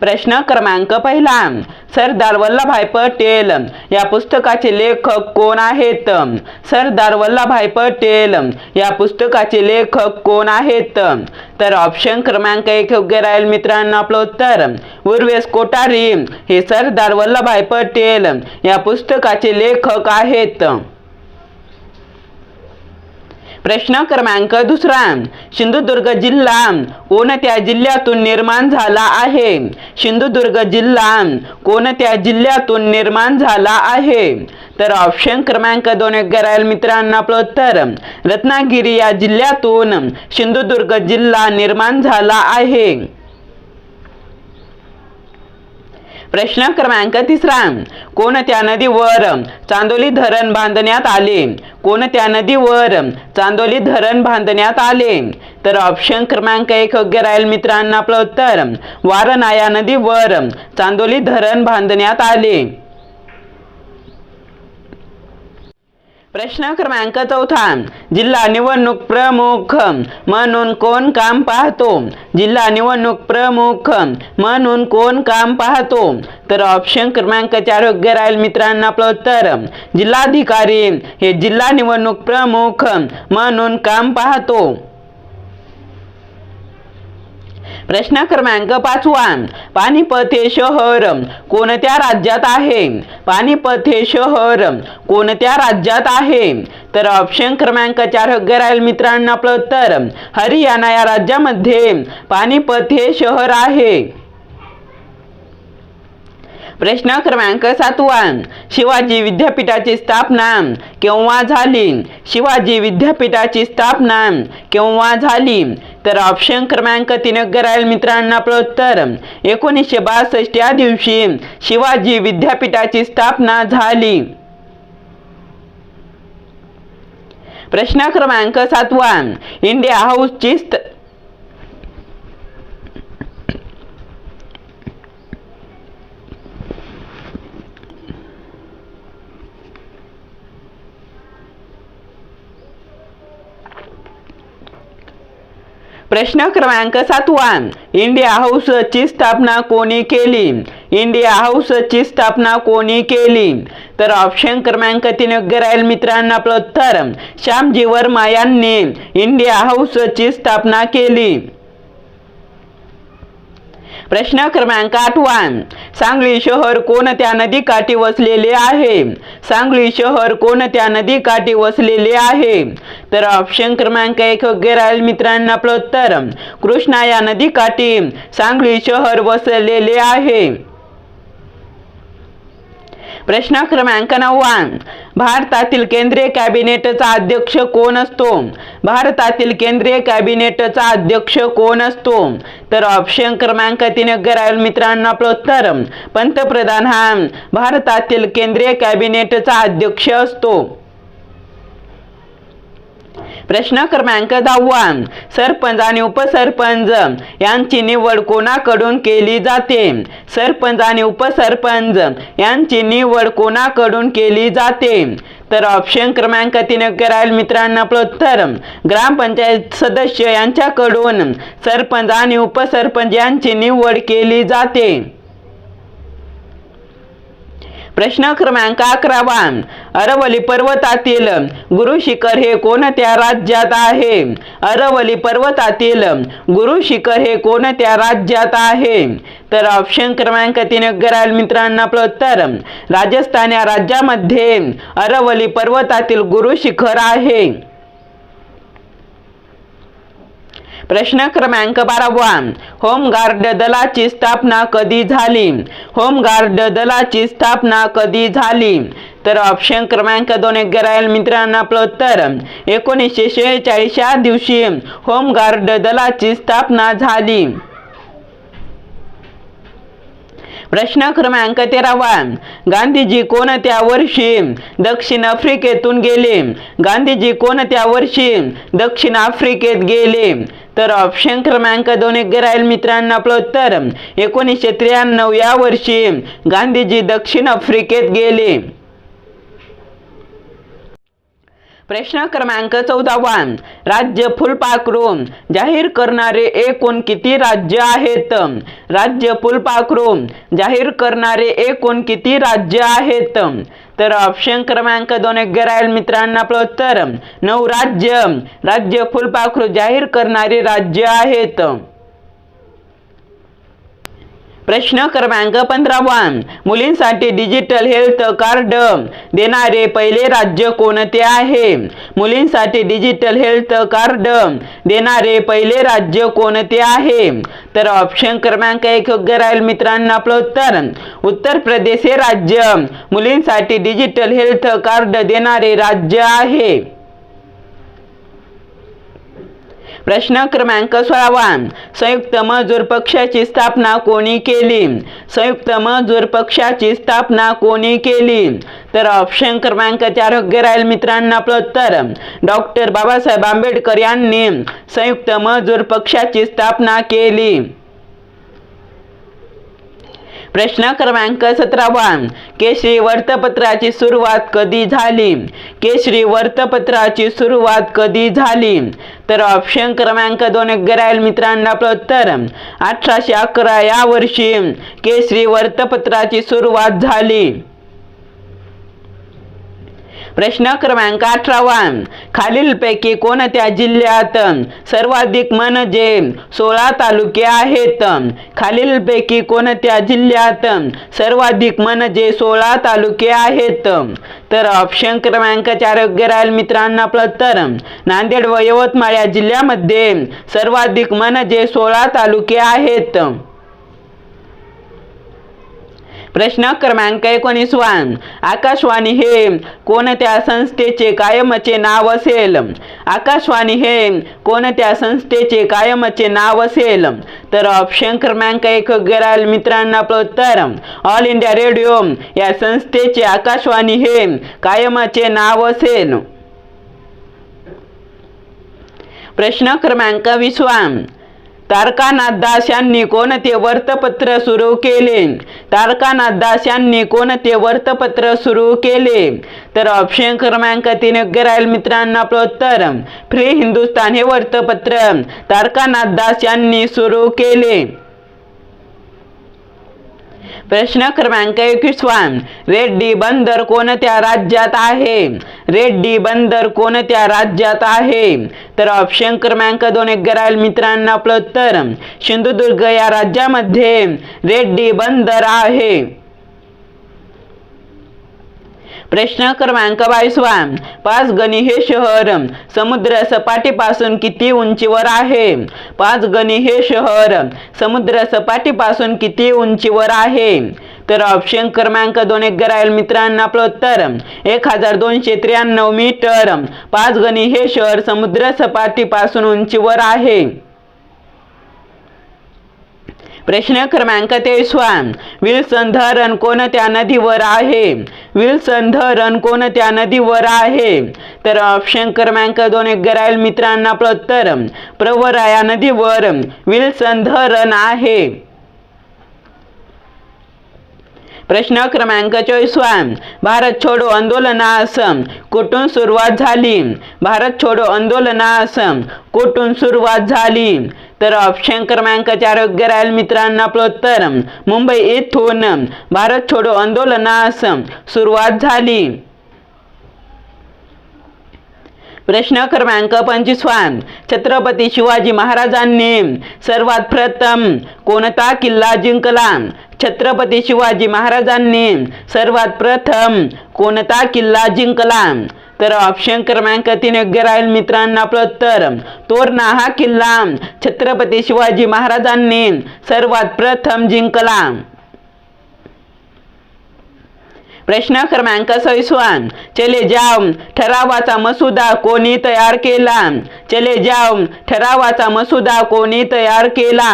प्रश्न क्रमांक पहिला. सरदार वल्लभभाई पटेल. या पुस्तकाचे लेखक कोण आहेत? सरदार वल्लभभाई पटेल. या पुस्तकाचे लेखक कोण आहेत? तर ऑप्शन क्रमांक एक योग्य राहील मित्रांनो आपलं उत्तर. उर्वेस कोठारी हे सरदार वल्लभभाई पटेल. या पुस्तकाचे लेखक आहेत. प्रश्न क्रमांक दुसरा. सिंधुदुर्ग जिल्हा कोणत्या जिल्ह्यातून निर्माण झाला आहे? सिंधुदुर्ग जिल्हा कोणत्या जिल्ह्यातून निर्माण झाला आहे? तर ऑप्शन क्रमांक दोन करायला मित्रांना आपलं उत्तर. रत्नागिरी या जिल्ह्यातून सिंधुदुर्ग जिल्हा निर्माण झाला आहे. प्रश्न क्रमांक तिसरा. कोणत्या नदीवर चांदोली धरण बांधण्यात आले? कोणत्या नदीवर चांदोली धरण बांधण्यात आले? तर ऑप्शन क्रमांक एक योग्य राहील मित्रांना आपलं उत्तर. वारणा या नदीवर चांदोली धरण बांधण्यात आले. प्रश्न क्रमांक चौथा जिल्हा निवडणूक प्रमुख म्हणून कोण काम पाहतो? जिल्हा निवडणूक प्रमुख म्हणून कोण काम पाहतो? तर ऑप्शन क्रमांक चार योग्य राहील मित्रांनो आपलं उत्तर. जिल्हाधिकारी हे जिल्हा निवडणूक प्रमुख म्हणून काम पाहतो. प्रश्न क्रमांक पाचवा. पानिपत हे शहर कोणत्या राज्यात आहे? पानिपत हे शहर कोणत्या राज्यात आहे? तर ऑप्शन क्रमांक चार योग्य राहील मित्रांनो आपलं उत्तर. हरियाणा या राज्यामध्ये पानिपत हे शहर आहे. प्रश्न क्रमांक सातवा. शिवाजी विद्यापीठाची स्थापना केव्हा झाली? शिवाजी विद्यापीठाची स्थापना केव्हा झाली? तर ऑप्शन क्रमांक तीन राहील मित्रांनो आपलं उत्तर. एकोणीसशे बासष्ट या दिवशी शिवाजी विद्यापीठाची स्थापना झाली. प्रश्न क्रमांक सातवा. इंडिया हाऊसची प्रश्न क्रमांक सातवा. इंडिया हाऊसची स्थापना कोणी केली? इंडिया हाऊसची स्थापना कोणी केली? तर ऑप्शन क्रमांक तीन योग्य राहील मित्रांनो आपलं उत्तर. श्यामजी वर्मा यांनी इंडिया हाऊसची स्थापना केली. प्रश्न क्रमांक आठवा सांगली शहर कोणत्या नदीकाठी वसलेले आहे? सांगली शहर कोणत्या नदीकाठी वसलेले आहे? तर ऑप्शन क्रमांक एक योग्य राहील आपलं उत्तर. कृष्णा या नदीकाठी सांगली शहर वसलेले आहे. प्रश्न क्रमांक नववा भारतातील केंद्रीय कॅबिनेटचा अध्यक्ष कोण असतो? भारतातील केंद्रीय कॅबिनेटचा अध्यक्ष कोण असतो? तर ऑप्शन क्रमांक तीन राहील मित्रांनो आपलं उत्तर पंतप्रधान हा भारतातील केंद्रीय कॅबिनेटचा अध्यक्ष असतो. प्रश्न क्रमांक दहावा. सरपंच आणि उपसरपंच. यांची निवड कोणाकडून केली जाते? सरपंच आणि उपसरपंच. यांची निवड कोणाकडून केली जाते? तर ऑप्शन क्रमांक तीन योग्य मित्रांना मित्रांनो. आपलं उत्तर ग्रामपंचायत सदस्य यांच्याकडून सरपंच आणि उपसरपंच यांची निवड केली जाते. प्रश्न क्रमांक अकरावा अरवली पर्वतातील गुरु शिखर हे कोणत्या राज्यात आहे? अरवली पर्वतातील गुरु शिखर हे कोणत्या राज्यात आहे? तर ऑप्शन क्रमांक तीन कराल मित्रांना आपलं उत्तर. राजस्थान या राज्यामध्ये अरवली पर्वतातील गुरु शिखर आहे. प्रश्न क्रमांक बारावा होमगार्ड दलाची स्थापना कधी झाली? होमगार्ड दलाची स्थापना कधी झाली? तर ऑप्शन क्रमांक दोन एक राहील मित्रांनो आपलं उत्तर. एकोणीसशे शेहेचाळीस या दिवशी होमगार्ड दलाची स्थापना झाली. प्रश्न क्रमांक तेरावा. गांधीजी कोणत्या वर्षी दक्षिण आफ्रिकेतून गेले? गांधीजी कोणत्या वर्षी दक्षिण आफ्रिकेत गेले? तर ऑप्शन क्रमांक दोन योग्य राहील मित्रांनो आपलं उत्तर. एकोणीसशे त्र्याण्णव या वर्षी गांधीजी दक्षिण आफ्रिकेत गेले. प्रश्न क्रमांक चौदावा. राज्य फुलपाखरू जाहीर करणारे एकूण किती राज्य आहेत? राज्य फुलपाखरू जाहीर करणारे एकूण किती राज्य आहेत? तर ऑप्शन क्रमांक दोन योग्य राहील मित्रांनो आपलं उत्तर. नऊ राज्य. राज्य फुलपाखरू जाहीर करणारे राज्य आहेत. प्रश्न क्रमांक पंधरावा मुलींसाठी डिजिटल हेल्थ कार्ड देणारे पहिले राज्य कोणते आहे? मुलींसाठी डिजिटल हेल्थ कार्ड देणारे पहिले राज्य कोणते आहे? तर ऑप्शन क्रमांक एक योग्य राहील मित्रांनो आपलं उत्तर. उत्तर प्रदेश हे राज्य. मुलींसाठी डिजिटल हेल्थ कार्ड देणारे राज्य आहे. प्रश्न क्रमांक सोळावा. संयुक्त मजूर पक्षाची स्थापना कोणी केली? संयुक्त मजूर पक्षाची स्थापना कोणी केली? तर ऑप्शन क्रमांक चार योग्य राहील मित्रांना आपलं उत्तर डॉक्टर बाबासाहेब आंबेडकर यांनी संयुक्त मजूर पक्षाची स्थापना केली. प्रश्न क्रमांक सतरावा केशरी वर्तपत्राची सुरुवात कधी झाली? केशरी वर्तपत्राची सुरुवात कधी झाली? तर ऑप्शन क्रमांक दोन योग्य राहील मित्रांनो आपलं उत्तर. अठराशे अकरा या वर्षी केशरी वर्तपत्राची सुरुवात झाली. प्रश्न क्रमांक अठरावा खालीलपैकी कोणत्या जिल्ह्यात सर्वाधिक म्हणजे सोळा तालुके आहेत? खालीलपैकी कोणत्या जिल्ह्यात सर्वाधिक म्हणजे सोळा तालुके आहेत? तर ऑप्शन क्रमांक चार योग्य राहील मित्रांना आपलं तर. नांदेड व यवतमाळ या जिल्ह्यामध्ये सर्वाधिक म्हणजे सोळा तालुके आहेत. प्रश्न क्रमांक एकोणीसवा आकाशवाणी हे कोणत्या संस्थेचे कायमचे नाव असेल? आकाशवाणी हे कोणत्या संस्थेचे कायमचे नाव असेल? तर ऑप्शन क्रमांक एक गराल मित्रांना प्रोत्तर. उत्तर ऑल इंडिया रेडिओ या संस्थेचे आकाशवाणी हे कायमचे नाव असेल. प्रश्न क्रमांक विसवा तारकानाथ दास यांनी कोणते वर्तपत्र सुरू केले? तारकानाथ दास यांनी कोणते वर्तपत्र सुरू केले? तर ऑप्शन क्रमांक तीन योग्य राहील मित्रांनो आपलं उत्तर फ्री हिंदुस्तान हे वर्तपत्र तारकानाथ दास यांनी सुरू केले. प्रश्न क्रमांक एकवीसवा रेड्डी बंदर कोणत्या राज्यात आहे? रेड्डी बंदर कोणत्या राज्यात आहे? तर ऑप्शन क्रमांक दोन एक राहील मित्रांनो आपलं उत्तर. सिंधुदुर्ग या राज्यामध्ये रेड्डी बंदर आहे. प्रश्न क्रमांक बावीसवा. पाचगणी हे शहर. समुद्र सपाटीपासून किती उंचीवर आहे? पाचगणी हे शहर. समुद्र सपाटीपासून किती उंचीवर आहे? तर ऑप्शन क्रमांक दोन एक राहील मित्रांनो आपलं उत्तर. एक हजार दोनशे त्र्याण्णव मीटर. पाचगणी हे शहर समुद्र सपाटीपासून उंचीवर आहे. प्रश्न क्रमांक तेसवा विल्सन धरण कोणत्या नदीवर आहे? विल्सन धरण कोणत्या नदीवर आहे? तर ऑप्शन क्रमांक दोन एक गराईल मित्रांना प्रत्तर प्रवरा या नदीवर विल्सन धरण आहे. प्रश्न क्रमांक चोवीसवा भारत छोडो आंदोलनास कुठून सुरुवात झाली? भारत छोडो आंदोलनास कुठून सुरुवात झाली? तर ऑप्शन क्रमांक चार योग्य राहील मित्रांना आपलं उत्तर. मुंबई येथून. भारत छोडो आंदोलनास सुरुवात झाली. प्रश्न क्रमांक पंचवीसवान. छत्रपती शिवाजी महाराजांनी सर्वात प्रथम कोणता किल्ला जिंकला? छत्रपती शिवाजी महाराजांनी सर्वात प्रथम कोणता किल्ला जिंकला? तर ऑप्शन क्रमांक तीन योग्य राहील मित्रांना आपलं उत्तर. तोरणा हा किल्ला छत्रपती शिवाजी महाराजांनी सर्वात प्रथम जिंकला. प्रश्न क्रमांक सैसवान चले जाव ठरावाचा मसुदा कोणी तयार केला? चले जाव ठरावाचा मसुदा कोणी तयार केला?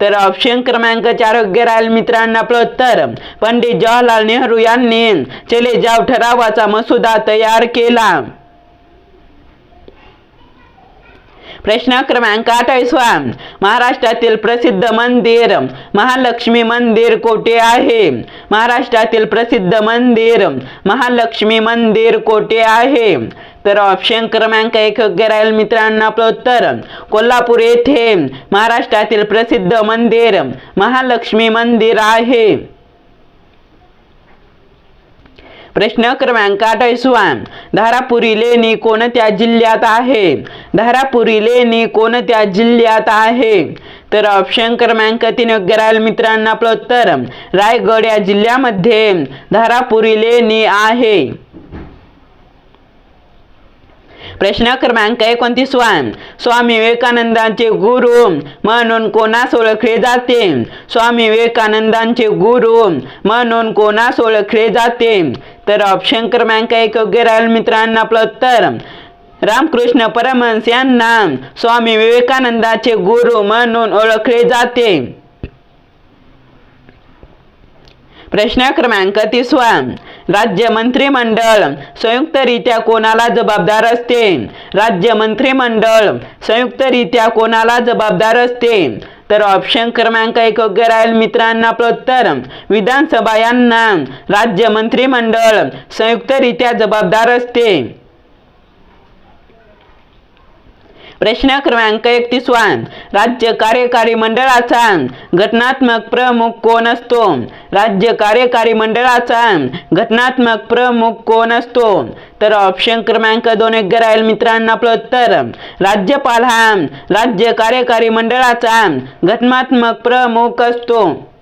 तर ऑप्शन क्रमांक चार योग्य राहील मित्रांना आपलं उत्तर पंडित जवाहरलाल नेहरू यांनी चले जाव ठरावाचा मसुदा तयार केला. प्रश्न क्रमांक अठ्ठावीसवा महाराष्ट्रातील प्रसिद्ध मंदिर महालक्ष्मी मंदिर कोठे आहे? महाराष्ट्रातील प्रसिद्ध मंदिर महालक्ष्मी मंदिर कोठे आहे? तर ऑप्शन क्रमांक एक योग्य राहील मित्रांनो आपलं उत्तर. कोल्हापूर येथे महाराष्ट्रातील प्रसिद्ध मंदिर महालक्ष्मी मंदिर आहे. प्रश्न क्रमांक अठ्ठावीसवा. धारापुरी लेणी कोणत्या जिल्ह्यात आहे? धारापुरी लेणी कोणत्या जिल्ह्यात आहे? तर ऑप्शन क्रमांक तीन योग्य राहील मित्रांनो आपलं उत्तर. रायगड या जिल्ह्यामध्ये धारापुरी लेणी आहे. प्रश्न क्रमांक एकोणतीस एकोणतीसवा. स्वामी विवेकानंदांचे गुरु म्हणून कोणास ओळखले जाते? स्वामी विवेकानंदांचे गुरु म्हणून कोणास ओळखले जाते? तर ऑप्शन क्रमांक एक योग्य राहील मित्रांनो आपलं उत्तर रामकृष्ण परमहंस यांना स्वामी विवेकानंदाचे गुरु म्हणून ओळखले जाते. प्रश्न क्रमांक तिसवा. राज्य मंत्रिमंडळ संयुक्तरित्या कोणाला जबाबदार असते? राज्य मंत्रिमंडळ संयुक्तरित्या कोणाला जबाबदार असते? तर ऑप्शन क्रमांक एक योग्य राहील मित्रांनो. आपलं उत्तर विधानसभा यांना राज्य मंत्रिमंडळ संयुक्तरित्या जबाबदार असते. प्रश्न क्रमांक एकतीसवान राज्य कार्यकारी मंडळाचा घटनात्मक प्रमुख कोण असतो? राज्य कार्यकारी मंडळाचा घटनात्मक प्रमुख कोण असतो? तर ऑप्शन क्रमांक दोन योग्य राहील मित्रांनो आपलं उत्तर. राज्यपाल हा राज्य कार्यकारी मंडळाचा घटनात्मक प्रमुख असतो.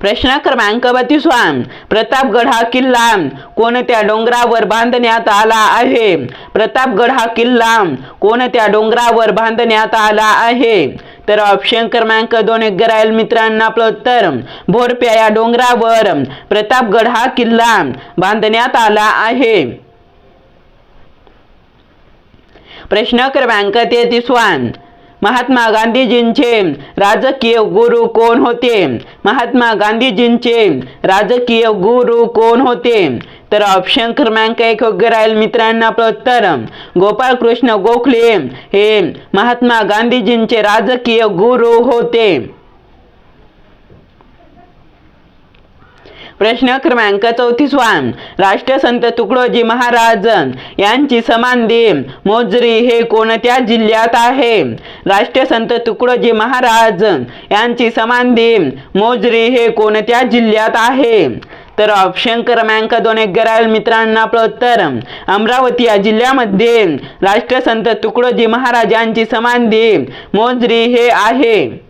प्रश्न क्रमांक बत्तीसवा प्रतापगड हा किल्ला कोणत्या डोंगरावर बांधण्यात आला आहे? प्रतापगड हा किल्ला कोणत्या डोंगरावर बांधण्यात आला आहे? तर ऑप्शन क्रमांक दोन योग्य राहील मित्रांनो आपलं उत्तर. भोरप्या या डोंगरावर प्रतापगड हा किल्ला बांधण्यात आला आहे. प्रश्न क्रमांक तेहतीसवा महात्मा गांधीजींचे राजकीय गुरु कोण होते? महात्मा गांधीजींचे राजकीय गुरु कोण होते? तर ऑप्शन क्रमांक एक योग्य राहील मित्रांनो आपलं उत्तर. गोपाळकृष्ण गोखले हे महात्मा गांधीजींचे राजकीय गुरु होते. प्रश्न क्रमांक चौतीसवा राष्ट्रसंत तुकडोजी महाराज यांची समाधी मोजरी हे कोणत्या जिल्ह्यात आहे? राष्ट्रसंत तुकडोजी महाराज यांची समाधी मोजरी हे कोणत्या जिल्ह्यात आहे? तर ऑप्शन क्रमांक दोन एक गराल मित्रांना आपलं उत्तर अमरावती या जिल्ह्यामध्ये राष्ट्रसंत तुकडोजी महाराज यांची समाधी मोजरी हे आहे.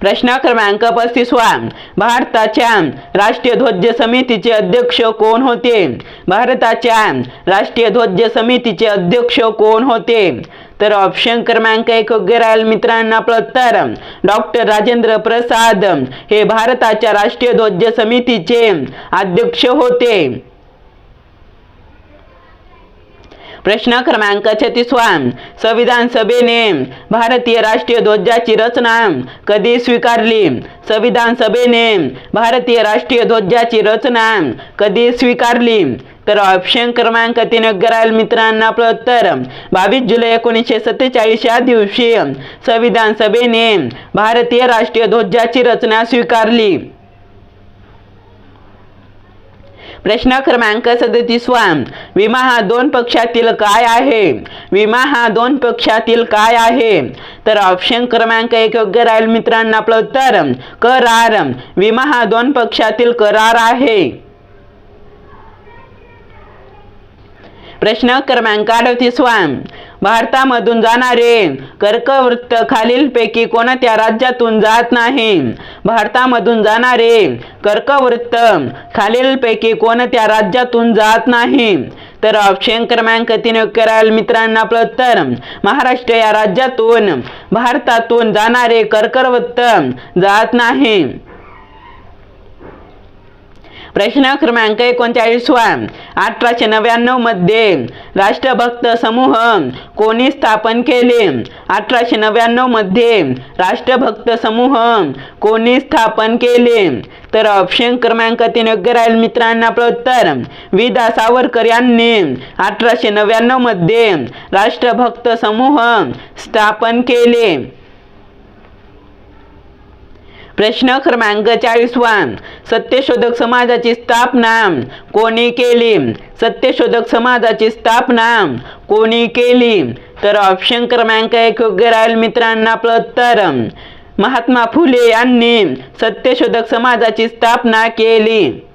प्रश्न क्रमांक पस्तीसवा भारताच्या राष्ट्रीय ध्वज समितीचे अध्यक्ष कोण होते? भारताच्या राष्ट्रीय ध्वज समितीचे अध्यक्ष कोण होते? तर ऑप्शन क्रमांक एक योग्य राहील प्रत्तर डॉक्टर राजेंद्र प्रसाद हे भारताच्या राष्ट्रीय ध्वज समितीचे अध्यक्ष होते. प्रश्न क्रमांक छत्तीसवा संविधान सभेने भारतीय राष्ट्रीय ध्वजाची रचना कधी स्वीकारली? संविधान सभेने भारतीय राष्ट्रीय ध्वजाची रचना कधी स्वीकारली? तर ऑप्शन क्रमांक तीन योग्य राहील प्रत्तर आपलं उत्तर बावीस जुलै एकोणीसशे सत्तेचाळीस या दिवशी संविधान सभेने भारतीय राष्ट्रीय ध्वजाची रचना स्वीकारली. प्रश्न क्रमांक सदतीसवा विमा हा दोन पक्षातील काय आहे? विमा हा दोन पक्षातील काय आहे? तर ऑप्शन क्रमांक एक योग्य राहील मित्रांनो आपलं उत्तर. करार. विमा हा दोन पक्षातील करार आहे. प्रश्न क्रमांक अडतीसवा भारतामधून जाणारे कर्कवृत्त खालीलपैकी कोणत्या राज्यातून जात नाही? भारतामधून जाणारे कर्कवृत्त खालीलपैकी कोणत्या राज्यातून जात नाही? तर ऑप्शन क्रमांक तीन कराल मित्रांना आपलं. तर महाराष्ट्र या राज्यातून भारतातून जाणारे कर्कवृत्त जात नाही. प्रश्न क्रमांक एकोणचाळीसवा अठराशे नव्याण्णवमध्ये राष्ट्रभक्त समूह कोणी स्थापन केले? अठराशे नव्याण्णवमध्ये राष्ट्रभक्त समूह कोणी स्थापन केले? तर ऑप्शन क्रमांक तीन योग्य राहील मित्रांना. आपलं उत्तर विदा सावरकर यांनी अठराशे नव्याण्णवमध्ये राष्ट्रभक्त समूह स्थापन केले. प्रश्न क्रमांक चाळीसवा सत्यशोधक समाजाची स्थापना. कोणी केली? सत्यशोधक समाजाची स्थापना. कोणी केली? तर ऑप्शन क्रमांक एक योग्य राहील मित्रांना आपलं उत्तर. महात्मा फुले यांनी सत्यशोधक समाजाची स्थापना केली.